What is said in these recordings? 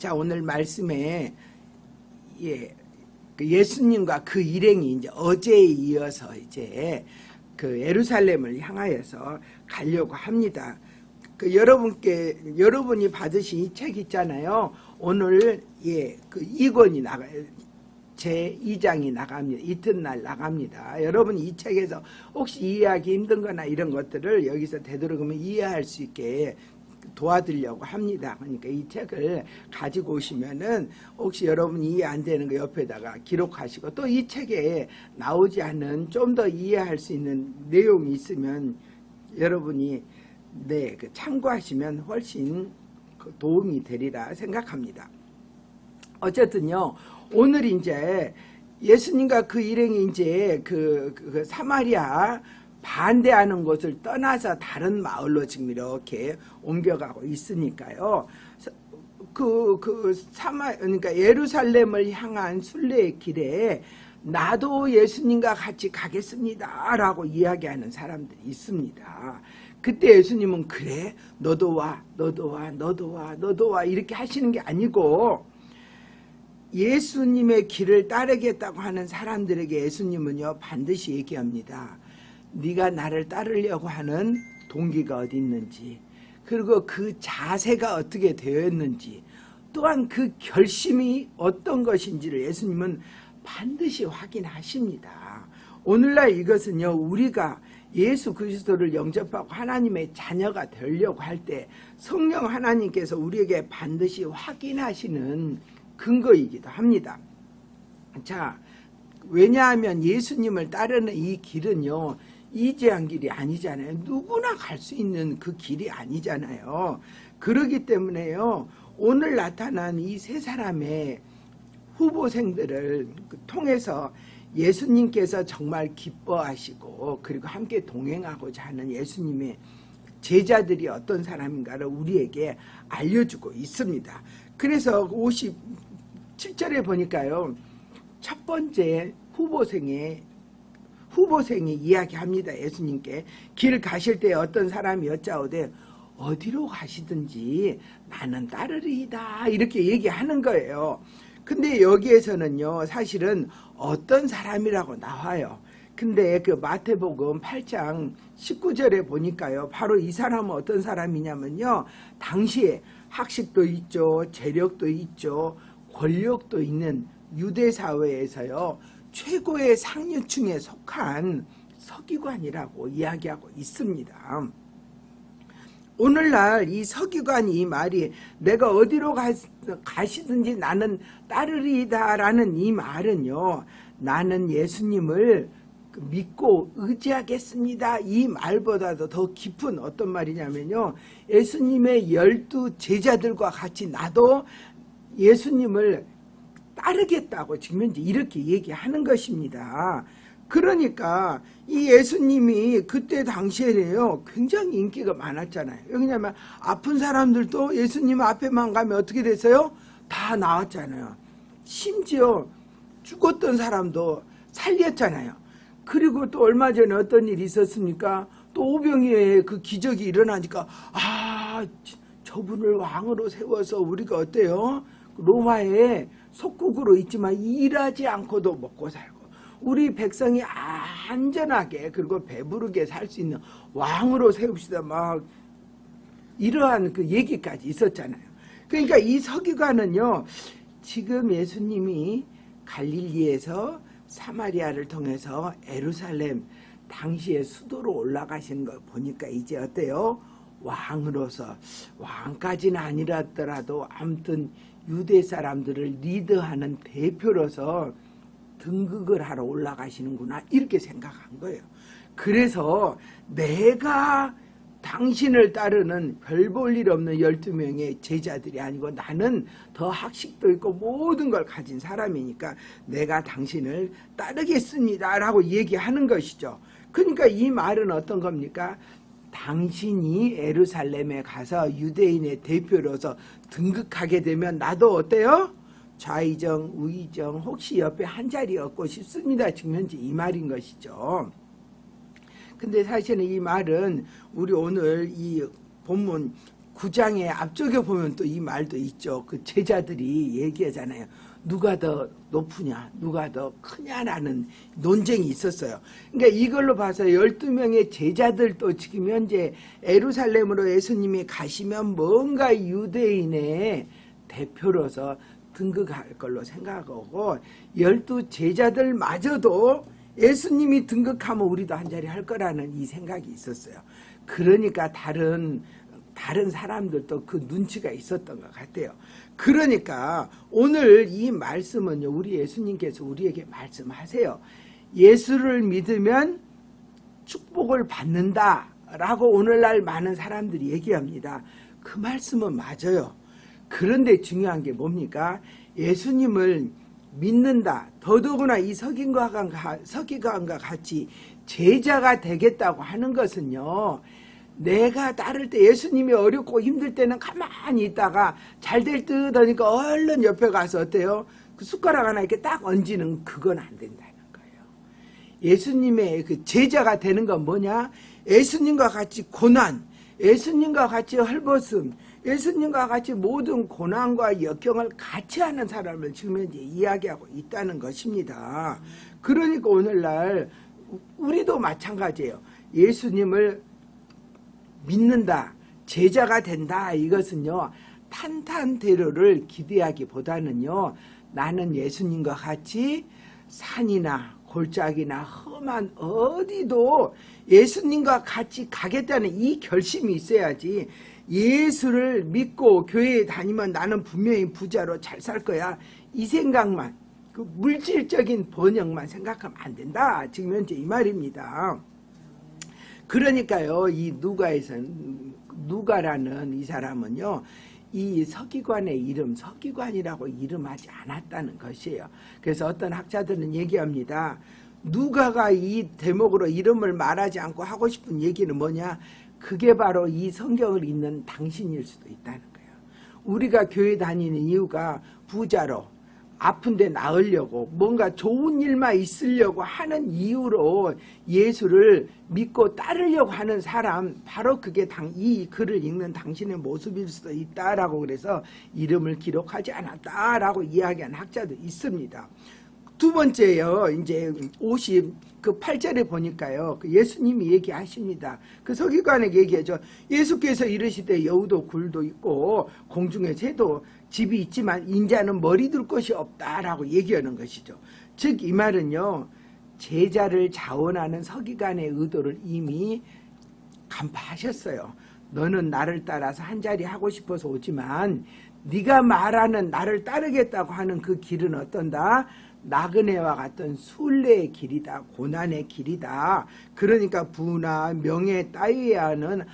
자 오늘 말씀에 예, 그 예수님과 그 일행이 이제 어제에 이어서 이제 그 예루살렘을 향하여서 가려고 합니다. 그 여러분께 여러분이 받으신 이 책 있잖아요. 오늘 예그 2권이 나가 제 2장이 나갑니다. 이튿날 나갑니다. 여러분 이 책에서 혹시 이해하기 힘든거나 이런 것들을 여기서 되도록이면 이해할 수 있게 도와드리려고 합니다. 그러니까 이 책을 가지고 오시면은 혹시 여러분 이해 안 되는 거 옆에다가 기록하시고 또 이 책에 나오지 않은 좀 더 이해할 수 있는 내용이 있으면 여러분이 네, 그 참고하시면 훨씬 그 도움이 되리라 생각합니다. 어쨌든요, 오늘 이제 예수님과 그 일행이 이제 그, 그- 그 사마리아 반대하는 곳을 떠나서 다른 마을로 지금 이렇게 옮겨가고 있으니까요. 그, 그, 사마, 그러니까 예루살렘을 향한 순례의 길에 나도 예수님과 같이 가겠습니다. 라고 이야기하는 사람들이 있습니다. 그때 예수님은 그래, 너도 와, 너도 와, 너도 와, 너도 와, 이렇게 하시는 게 아니고, 예수님의 길을 따르겠다고 하는 사람들에게 예수님은요 반드시 얘기합니다. 네가 나를 따르려고 하는 동기가 어디 있는지 그리고 그 자세가 어떻게 되어 있는지 또한 그 결심이 어떤 것인지를 예수님은 반드시 확인하십니다. 오늘날 이것은요 우리가 예수 그리스도를 영접하고 하나님의 자녀가 되려고 할 때 성령 하나님께서 우리에게 반드시 확인하시는 근거이기도 합니다. 자, 왜냐하면 예수님을 따르는 이 길은요, 이재한 길이 아니잖아요. 누구나 갈 수 있는 그 길이 아니잖아요. 그러기 때문에요, 오늘 나타난 이 세 사람의 후보생들을 통해서 예수님께서 정말 기뻐하시고 그리고 함께 동행하고자 하는 예수님의 제자들이 어떤 사람인가를 우리에게 알려주고 있습니다. 그래서 57절에 보니까요. 첫 번째 후보생의 후보생이 이야기합니다. 예수님께 길 가실 때 어떤 사람이 여짜오되 어디로 가시든지 나는 따르리이다 이렇게 얘기하는 거예요. 근데 여기에서는요 사실은 어떤 사람이라고 나와요. 근데 그 마태복음 8장 19절에 보니까요. 바로 이 사람은 어떤 사람이냐면요. 당시에 학식도 있죠. 재력도 있죠. 권력도 있는 유대 사회에서요. 최고의 상류층에 속한 서기관이라고 이야기하고 있습니다. 오늘날 이 서기관이 이 말이 내가 어디로 가, 가시든지 나는 따르리다 라는 이 말은요. 나는 예수님을 그 믿고 의지하겠습니다. 이 말보다도 더 깊은 어떤 말이냐면요. 예수님의 열두 제자들과 같이 나도 예수님을 따르겠다고 지금 현재 이렇게 얘기하는 것입니다. 그러니까 이 예수님이 그때 당시에요 굉장히 인기가 많았잖아요. 왜냐하면 아픈 사람들도 예수님 앞에만 가면 어떻게 됐어요? 다 나왔잖아요. 심지어 죽었던 사람도 살렸잖아요. 그리고 또 얼마 전에 어떤 일이 있었습니까? 또 오병이의 그 기적이 일어나니까 아 저분을 왕으로 세워서 우리가 어때요? 로마에 속국으로 있지만 일하지 않고도 먹고 살고 우리 백성이 안전하게 그리고 배부르게 살 수 있는 왕으로 세웁시다 막 이러한 그 얘기까지 있었잖아요. 그러니까 이 서기관은요 지금 예수님이 갈릴리에서 사마리아를 통해서 에루살렘 당시의 수도로 올라가시는 걸 보니까 이제 어때요? 왕으로서 왕까지는 아니라더라도 아무튼 유대 사람들을 리드하는 대표로서 등극을 하러 올라가시는구나 이렇게 생각한 거예요. 그래서 내가 당신을 따르는 별 볼 일 없는 12명의 제자들이 아니고 나는 더 학식도 있고 모든 걸 가진 사람이니까 내가 당신을 따르겠습니다 라고 얘기하는 것이죠. 그러니까 이 말은 어떤 겁니까? 당신이 에루살렘에 가서 유대인의 대표로서 등극하게 되면 나도 어때요? 좌의정, 우의정, 혹시 옆에 한 자리 얻고 싶습니다. 지금 현재 이 말인 것이죠. 근데 사실은 이 말은 우리 오늘 이 본문 9장의 앞쪽에 보면 또 이 말도 있죠. 그 제자들이 얘기하잖아요. 누가 더 높으냐, 누가 더 크냐라는 논쟁이 있었어요. 그러니까 이걸로 봐서 12명의 제자들도 지금 현재 에루살렘으로 예수님이 가시면 뭔가 유대인의 대표로서 등극할 걸로 생각하고 열두 제자들마저도 예수님이 등극하면 우리도 한 자리 할 거라는 이 생각이 있었어요. 그러니까 다른 다른 사람들도 그 눈치가 있었던 것 같아요. 그러니까 오늘 이 말씀은요, 우리 예수님께서 우리에게 말씀하세요. 예수를 믿으면 축복을 받는다 라고 오늘날 많은 사람들이 얘기합니다. 그 말씀은 맞아요. 그런데 중요한 게 뭡니까? 예수님을 믿는다. 더더구나 이 서기관과 같이 제자가 되겠다고 하는 것은요. 내가 따를 때 예수님이 어렵고 힘들 때는 가만히 있다가 잘 될 듯 하니까 얼른 옆에 가서 어때요? 그 숟가락 하나 이렇게 딱 얹는 그건 안 된다는 거예요. 예수님의 그 제자가 되는 건 뭐냐? 예수님과 같이 고난, 예수님과 같이 헐벗음, 예수님과 같이 모든 고난과 역경을 같이 하는 사람을 지금 현재 이야기하고 있다는 것입니다. 그러니까 오늘날 우리도 마찬가지예요. 예수님을 믿는다, 제자가 된다. 이것은요, 탄탄대로를 기대하기보다는요, 나는 예수님과 같이 산이나 골짜기나 험한 어디도 예수님과 같이 가겠다는 이 결심이 있어야지 예수를 믿고 교회에 다니면 나는 분명히 부자로 잘 살 거야. 이 생각만, 그 물질적인 번영만 생각하면 안 된다. 지금 현재 이 말입니다. 그러니까요, 이 누가에서는, 누가라는 이 사람은요, 이 서기관의 이름, 서기관이라고 이름하지 않았다는 것이에요. 그래서 어떤 학자들은 얘기합니다. 누가가 이 대목으로 이름을 말하지 않고 하고 싶은 얘기는 뭐냐? 그게 바로 이 성경을 읽는 당신일 수도 있다는 거예요. 우리가 교회 다니는 이유가 부자로, 아픈데 나으려고 뭔가 좋은 일만 있으려고 하는 이유로 예수를 믿고 따르려고 하는 사람 바로 그게 당, 이 글을 읽는 당신의 모습일 수도 있다라고 그래서 이름을 기록하지 않았다라고 이야기한 학자도 있습니다. 두 번째요. 이제 50 그 8절에 보니까요. 그 예수님이 얘기하십니다. 그 서기관에게 얘기하죠. 예수께서 이르시되 여우도 굴도 있고 공중에 새도 집이 있지만 인자는 머리 둘 곳이 없다라고 얘기하는 것이죠. 즉 이 말은요. 제자를 자원하는 서기관의 의도를 이미 간파하셨어요. 너는 나를 따라서 한 자리 하고 싶어서 오지만 네가 말하는 나를 따르겠다고 하는 그 길은 어떤다? 나그네와 같은 순례의 길이다. 고난의 길이다. 그러니까 부나 명예 따위와는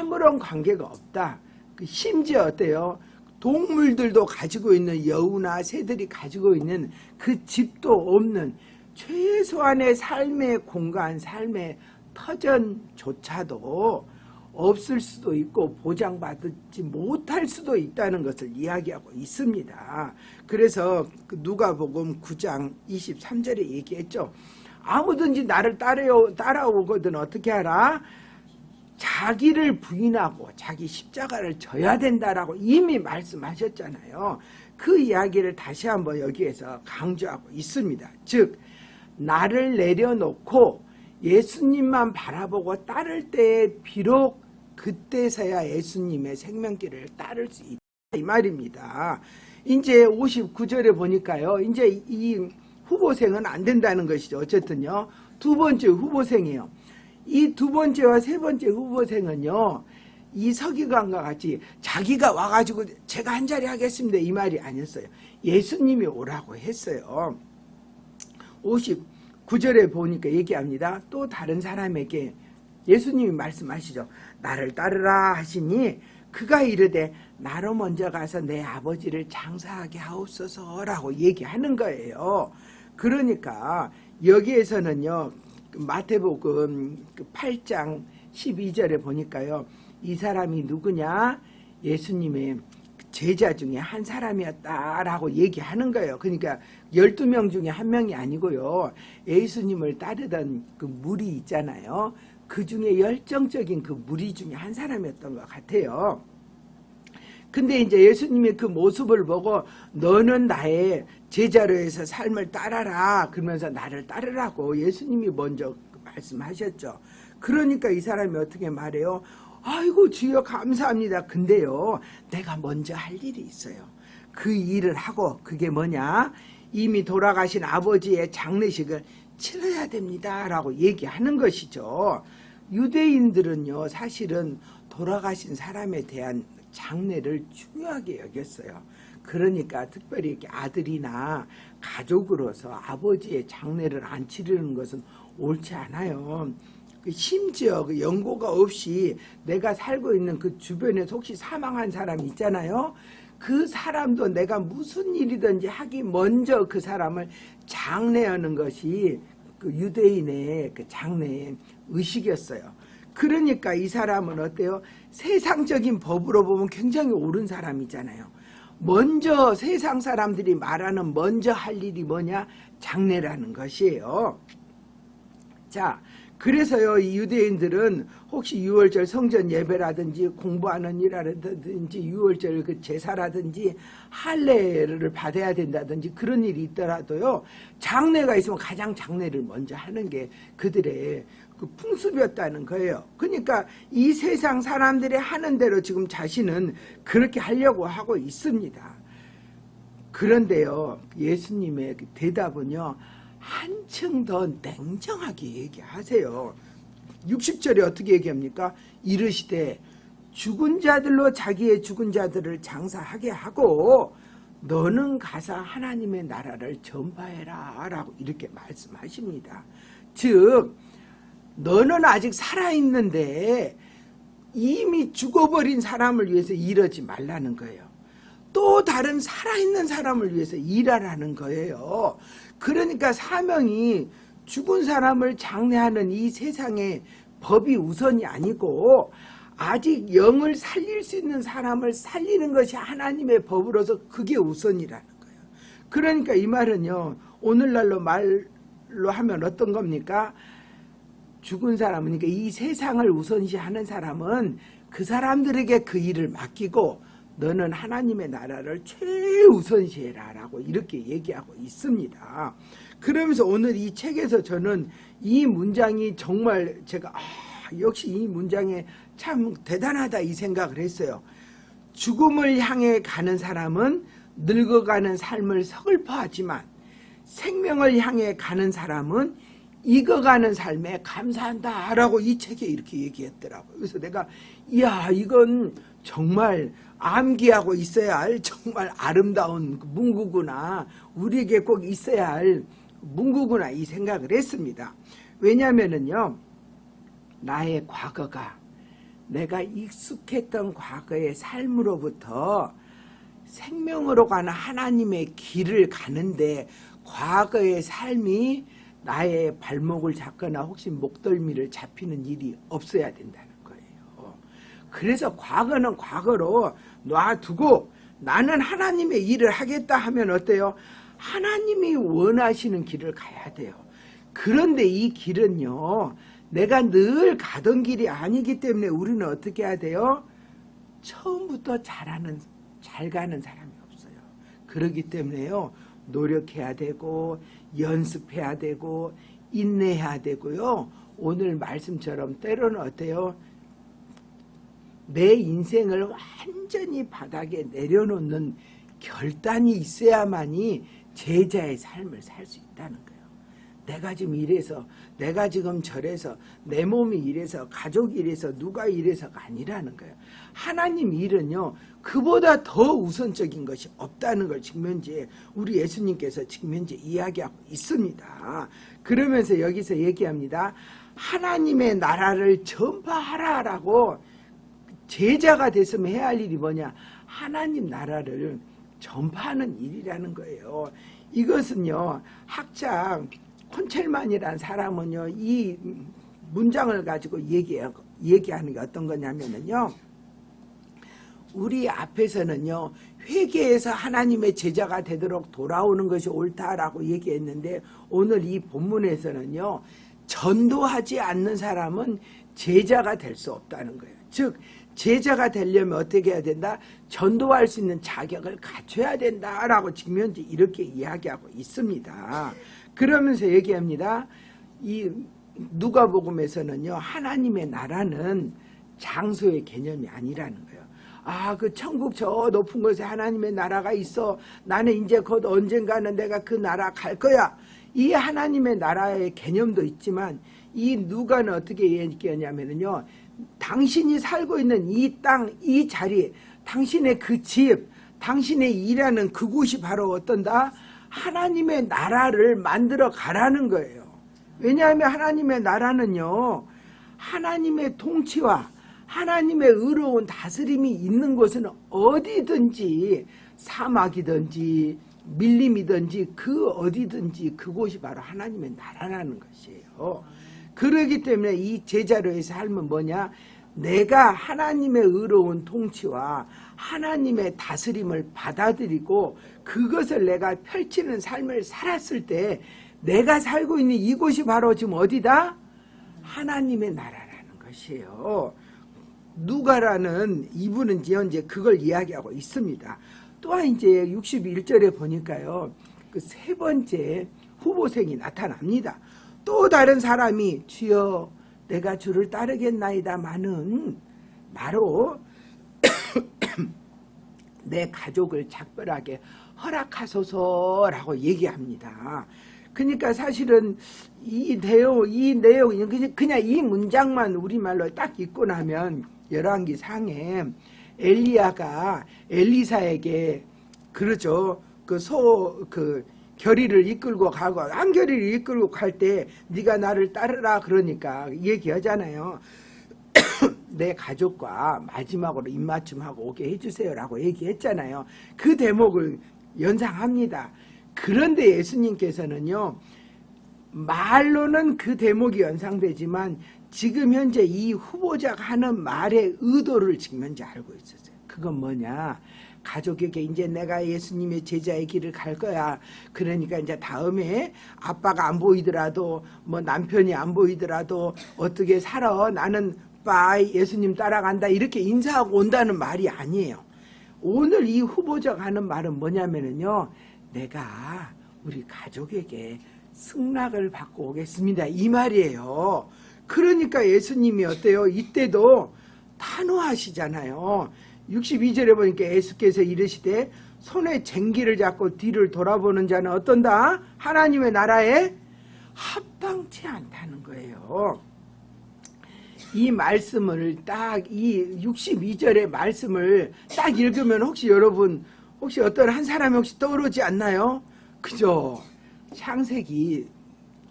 아무런 관계가 없다. 그 심지어 어때요? 동물들도 가지고 있는 여우나 새들이 가지고 있는 그 집도 없는 최소한의 삶의 공간, 삶의 터전조차도 없을 수도 있고 보장받지 못할 수도 있다는 것을 이야기하고 있습니다. 그래서 그 누가복음 9장 23절에 얘기했죠. 아무든지 나를 따라오, 따라오거든 어떻게 하라? 자기를 부인하고 자기 십자가를 져야 된다라고 이미 말씀하셨잖아요. 그 이야기를 다시 한번 여기에서 강조하고 있습니다. 즉 나를 내려놓고 예수님만 바라보고 따를 때 비록 그때서야 예수님의 생명길을 따를 수 있다 이 말입니다. 이제 59절에 보니까요. 이제 이 후보생은 안 된다는 것이죠. 어쨌든요. 두 번째 후보생이에요. 이 두 번째와 세 번째 후보생은요. 이 서기관과 같이 자기가 와가지고 제가 한 자리 하겠습니다. 이 말이 아니었어요. 예수님이 오라고 했어요. 59절에 보니까 얘기합니다. 또 다른 사람에게 예수님이 말씀하시죠. 나를 따르라 하시니 그가 이르되 나로 먼저 가서 내 아버지를 장사하게 하옵소서라고 얘기하는 거예요. 그러니까 여기에서는요. 그 마태복음 8장 12절에 보니까요. 이 사람이 누구냐? 예수님의 제자 중에 한 사람이었다라고 얘기하는 거예요. 그러니까 12명 중에 한 명이 아니고요. 예수님을 따르던 그 무리 있잖아요. 그 중에 열정적인 그 무리 중에 한 사람이었던 것 같아요. 근데 이제 예수님이 그 모습을 보고 너는 나의 제자로 해서 삶을 따라라 그러면서 나를 따르라고 예수님이 먼저 말씀하셨죠. 그러니까 이 사람이 어떻게 말해요? 아이고 주여 감사합니다. 근데요 내가 먼저 할 일이 있어요. 그 일을 하고 그게 뭐냐? 이미 돌아가신 아버지의 장례식을 치러야 됩니다 라고 얘기하는 것이죠. 유대인들은요 사실은 돌아가신 사람에 대한 장례를 중요하게 여겼어요. 그러니까 특별히 이렇게 아들이나 가족으로서 아버지의 장례를 안 치르는 것은 옳지 않아요. 그 심지어 그 연고가 없이 내가 살고 있는 그 주변에 혹시 사망한 사람 있잖아요. 그 사람도 내가 무슨 일이든지 하기 먼저 그 사람을 장례하는 것이 그 유대인의 그 장례의 의식이었어요. 그러니까 이 사람은 어때요? 세상적인 법으로 보면 굉장히 옳은 사람이잖아요. 먼저 세상 사람들이 말하는 먼저 할 일이 뭐냐? 장례라는 것이에요. 자, 그래서요, 이 유대인들은 혹시 6월절 성전 예배라든지 공부하는 일이라든지 6월절 그 제사라든지 할례를 받아야 된다든지 그런 일이 있더라도요, 장례가 있으면 가장 장례를 먼저 하는 게 그들의 그 풍습이었다는 거예요. 그러니까 이 세상 사람들이 하는 대로 지금 자신은 그렇게 하려고 하고 있습니다. 그런데요, 예수님의 그 대답은요, 한층 더 냉정하게 얘기하세요. 60절에 어떻게 얘기합니까? 이르시되 죽은 자들로 자기의 죽은 자들을 장사하게 하고 너는 가서 하나님의 나라를 전파해라 라고 이렇게 말씀하십니다. 즉 너는 아직 살아있는데 이미 죽어버린 사람을 위해서 일하지 말라는 거예요. 또 다른 살아있는 사람을 위해서 일하라는 거예요. 그러니까 사명이 죽은 사람을 장례하는 이 세상의 법이 우선이 아니고 아직 영을 살릴 수 있는 사람을 살리는 것이 하나님의 법으로서 그게 우선이라는 거예요. 그러니까 이 말은요. 오늘날로 말로 하면 어떤 겁니까? 죽은 사람은 그러니까 이 세상을 우선시하는 사람은 그 사람들에게 그 일을 맡기고 너는 하나님의 나라를 최우선시해라 라고 이렇게 얘기하고 있습니다. 그러면서 오늘 이 책에서 저는 이 문장이 정말 제가 아, 역시 이 문장에 참 대단하다 이 생각을 했어요. 죽음을 향해 가는 사람은 늙어가는 삶을 서글퍼하지만 생명을 향해 가는 사람은 익어가는 삶에 감사한다 라고 이 책에 이렇게 얘기했더라고요. 그래서 내가 이야 이건 정말 암기하고 있어야 할 정말 아름다운 문구구나 우리에게 꼭 있어야 할 문구구나 이 생각을 했습니다. 왜냐하면은요 나의 과거가 내가 익숙했던 과거의 삶으로부터 생명으로 가는 하나님의 길을 가는데 과거의 삶이 나의 발목을 잡거나 혹시 목덜미를 잡히는 일이 없어야 된다는 거예요. 그래서 과거는 과거로 놔두고 나는 하나님의 일을 하겠다 하면 어때요? 하나님이 원하시는 길을 가야 돼요. 그런데 이 길은요, 내가 늘 가던 길이 아니기 때문에 우리는 어떻게 해야 돼요? 처음부터 잘하는, 잘 가는 사람이 없어요. 그러기 때문에요, 노력해야 되고, 연습해야 되고, 인내해야 되고요. 오늘 말씀처럼 때로는 어때요? 내 인생을 완전히 바닥에 내려놓는 결단이 있어야만이 제자의 삶을 살 수 있다는 거예요. 내가 지금 이래서, 내가 지금 저래서, 내 몸이 이래서, 가족이 이래서, 누가 이래서가 아니라는 거예요. 하나님 일은요, 그보다 더 우선적인 것이 없다는 걸 직면지에 우리 예수님께서 직면지에 이야기하고 있습니다. 그러면서 여기서 얘기합니다. 하나님의 나라를 전파하라라고 제자가 됐으면 해야 할 일이 뭐냐? 하나님 나라를 전파하는 일이라는 거예요. 이것은요, 학장 콘첼만이라는 사람은요, 이 문장을 가지고 얘기, 얘기하는 게 어떤 거냐면은요, 우리 앞에서는요, 회개에서 하나님의 제자가 되도록 돌아오는 것이 옳다라고 얘기했는데, 오늘 이 본문에서는요, 전도하지 않는 사람은 제자가 될 수 없다는 거예요. 즉, 제자가 되려면 어떻게 해야 된다? 전도할 수 있는 자격을 갖춰야 된다라고 지금 현재 이렇게 이야기하고 있습니다. 그러면서 얘기합니다. 이 누가복음에서는요 하나님의 나라는 장소의 개념이 아니라는 거예요. 아, 그 천국 저 높은 곳에 하나님의 나라가 있어. 나는 이제 곧 언젠가는 내가 그 나라 갈 거야. 이 하나님의 나라의 개념도 있지만 이 누가는 어떻게 얘기하냐면요. 당신이 살고 있는 이 땅, 이 자리, 당신의 그 집, 당신의 일하는 그곳이 바로 어떤다? 하나님의 나라를 만들어 가라는 거예요. 왜냐하면 하나님의 나라는요, 하나님의 통치와 하나님의 의로운 다스림이 있는 곳은 어디든지 사막이든지 밀림이든지 그 어디든지 그곳이 바로 하나님의 나라라는 것이에요. 그러기 때문에 이 제자로의 삶은 뭐냐? 내가 하나님의 의로운 통치와 하나님의 다스림을 받아들이고 그것을 내가 펼치는 삶을 살았을 때 내가 살고 있는 이곳이 바로 지금 어디다? 하나님의 나라라는 것이에요. 누가라는 이분은 현재 그걸 이야기하고 있습니다. 또한 이제 61절에 보니까요. 그 세 번째 후보생이 나타납니다. 또 다른 사람이 주여 내가 주를 따르겠나이다마는 바로 내 가족을 작별하게 허락하소서라고 얘기합니다. 그러니까 사실은 이 내용, 이 내용, 그냥 이 문장만 우리말로 딱 읽고 나면 열왕기 상에 엘리야가 엘리사에게 그러죠. 그 소, 그 결의를 이끌고 가고 한결의를 이끌고 갈 때 네가 나를 따르라 그러니까 얘기하잖아요. 내 가족과 마지막으로 입맞춤하고 오게 해주세요라고 얘기했잖아요. 그 대목을 연상합니다. 그런데 예수님께서는요, 말로는 그 대목이 연상되지만 지금 현재 이 후보자가 하는 말의 의도를 지금 현재 알고 있었어요. 그건 뭐냐? 가족에게 이제 내가 예수님의 제자의 길을 갈 거야. 그러니까 이제 다음에 아빠가 안 보이더라도 뭐 남편이 안 보이더라도 어떻게 살아? 나는 빠이 예수님 따라간다. 이렇게 인사하고 온다는 말이 아니에요. 오늘 이 후보자가 하는 말은 뭐냐면은요. 내가 우리 가족에게 승낙을 받고 오겠습니다. 이 말이에요. 그러니까 예수님이 어때요? 이때도 단호하시잖아요. 62절에 보니까 예수께서 이르시되 손에 쟁기를 잡고 뒤를 돌아보는 자는 어떤다? 하나님의 나라에 합당치 않다는 거예요. 이 말씀을 딱 이 62절의 말씀을 딱 읽으면 혹시 여러분 혹시 어떤 한 사람이 혹시 떠오르지 않나요? 그죠? 창세기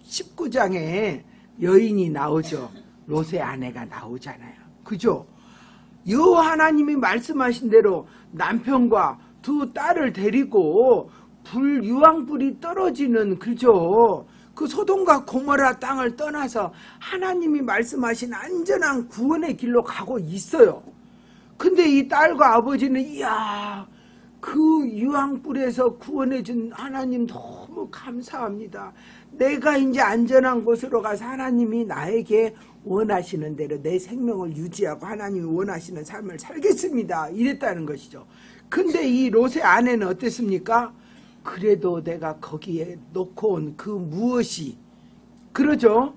19장에 여인이 나오죠. 롯의 아내가 나오잖아요. 그죠? 여호와 하나님이 말씀하신 대로 남편과 두 딸을 데리고 불 유황불이 떨어지는 그죠? 그 소돔과 고모라 땅을 떠나서 하나님이 말씀하신 안전한 구원의 길로 가고 있어요. 근데 이 딸과 아버지는 이야 그 유황불에서 구원해 준 하나님 너무 감사합니다. 내가 이제 안전한 곳으로 가서 하나님이 나에게 원하시는 대로 내 생명을 유지하고 하나님이 원하시는 삶을 살겠습니다. 이랬다는 것이죠. 근데 이 롯의 아내는 어땠습니까? 그래도 내가 거기에 놓고 온 그 무엇이 그러죠?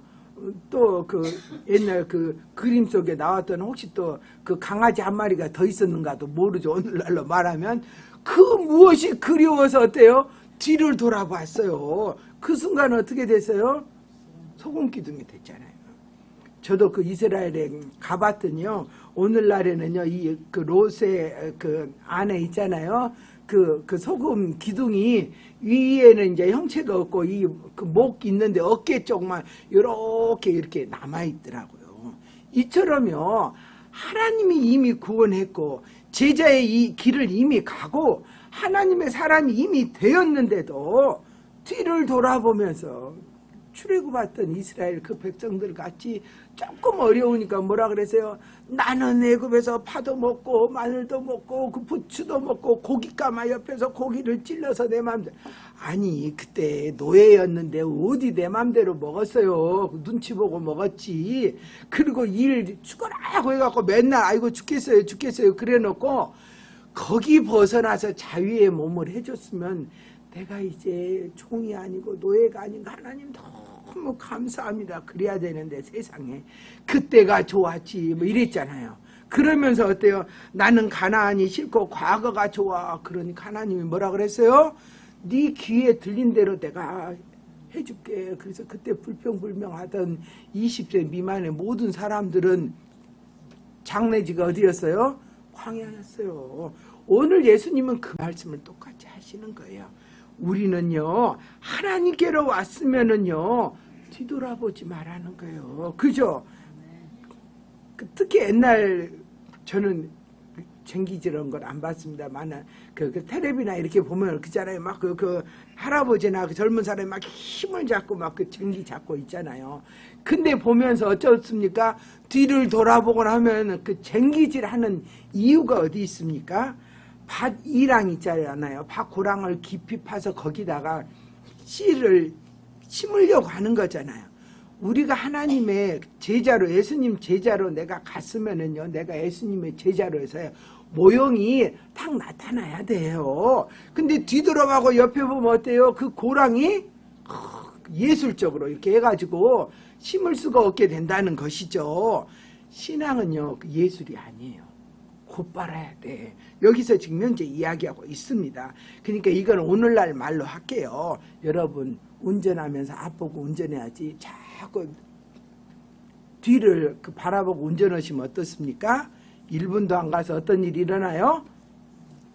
또 그 옛날 그 그림 속에 나왔던 혹시 또 그 강아지 한 마리가 더 있었는가도 모르죠. 오늘날로 말하면 그 무엇이 그리워서 어때요? 뒤를 돌아봤어요. 그 순간 어떻게 됐어요? 소금 기둥이 됐잖아요. 저도 그 이스라엘에 가봤더니요. 오늘날에는요. 이 그 롯의 그 안에 있잖아요. 그, 그 소금 기둥이 위에는 이제 형체가 없고 이 그 목 있는데 어깨 쪽만 이렇게 이렇게 남아 있더라고요. 이처럼요. 하나님이 이미 구원했고 제자의 이 길을 이미 가고 하나님의 사람이 이미 되었는데도 뒤를 돌아보면서 출애굽했던 이스라엘 그 백성들 같이 조금 어려우니까 뭐라 그랬어요? 나는 애굽에서 파도 먹고 마늘도 먹고 그 부추도 먹고 고깃가마 옆에서 고기를 찔러서 내 맘대로. 아니 그때 노예였는데 어디 내 맘대로 먹었어요? 눈치 보고 먹었지. 그리고 일 죽어라 하고 해갖고 맨날 아이고 죽겠어요 죽겠어요. 그래 놓고 거기 벗어나서 자유의 몸을 해줬으면 내가 이제 종이 아니고 노예가 아닌 하나님 너무 감사합니다. 그래야 되는데 세상에 그때가 좋았지 뭐 이랬잖아요. 그러면서 어때요? 나는 가나안이 싫고 과거가 좋아. 그러니까 하나님이 뭐라 그랬어요? 네 귀에 들린 대로 내가 해줄게. 그래서 그때 불평불명하던 20세 미만의 모든 사람들은 장례지가 어디였어요? 광야였어요. 오늘 예수님은 그 말씀을 똑같이 하시는 거예요. 우리는요, 하나님께로 왔으면은요, 뒤돌아보지 말라는 거예요. 그죠? 그 특히 옛날 저는 그 쟁기질한 걸안 봤습니다만 그, 그 텔레비나 이렇게 보면 그잖아요 막그 그 할아버지나 그 젊은 사람이 막 힘을 잡고 막그 쟁기 잡고 있잖아요. 근데 보면서 어쩌습니까? 뒤를 돌아보곤 하면 그 쟁기질하는 이유가 어디 있습니까? 밭 이랑 있잖아요. 밭 고랑을 깊이 파서 거기다가 씨를 심으려고 하는 거잖아요. 우리가 하나님의 제자로 예수님 제자로 내가 갔으면은요 내가 예수님의 제자로 해서요 모형이 딱 나타나야 돼요 근데 뒤돌아가고 옆에 보면 어때요 그 고랑이 예술적으로 이렇게 해가지고 심을 수가 없게 된다는 것이죠 신앙은요 그 예술이 아니에요 곧바라야 돼. 여기서 지금 현재 이야기하고 있습니다. 그러니까 이건 오늘날 말로 할게요. 여러분 운전하면서 앞보고 운전해야지 자꾸 뒤를 그 바라보고 운전하시면 어떻습니까? 1분도 안 가서 어떤 일이 일어나요?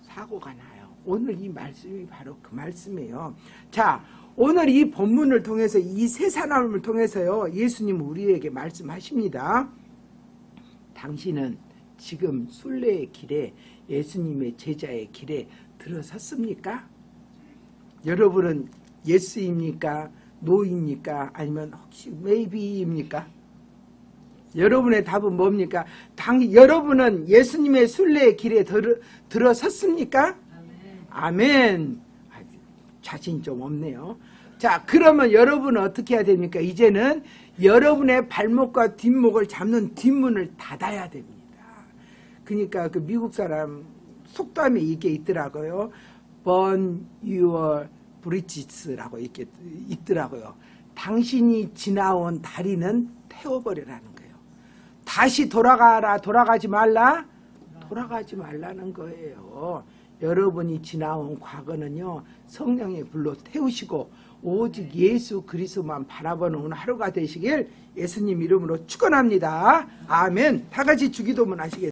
사고가 나요. 오늘 이 말씀이 바로 그 말씀이에요. 자, 오늘 이 본문을 통해서 이 세 사람을 통해서요. 예수님 우리에게 말씀하십니다. 당신은 지금 순례의 길에 예수님의 제자의 길에 들어섰습니까? 여러분은 예스입니까? 노입니까? 아니면 혹시 maybe입니까? 여러분의 답은 뭡니까? 당 여러분은 예수님의 순례의 길에 들, 들어섰습니까? 아멘. 아, 자신이 좀 없네요. 자, 그러면 여러분은 어떻게 해야 됩니까? 이제는 여러분의 발목과 뒷목을 잡는 뒷문을 닫아야 됩니다. 그러니까 그 미국 사람 속담에 이게 있더라고요. Burn your bridges라고 이렇게 있더라고요. 당신이 지나온 다리는 태워버리라는 거예요. 다시 돌아가라, 돌아가지 말라, 돌아가지 말라는 거예요. 여러분이 지나온 과거는요 성령의 불로 태우시고 오직 예수 그리스도만 바라보는 하루가 되시길 예수님 이름으로 축원합니다. 아멘. 다 같이 주기도문 하시겠습니다.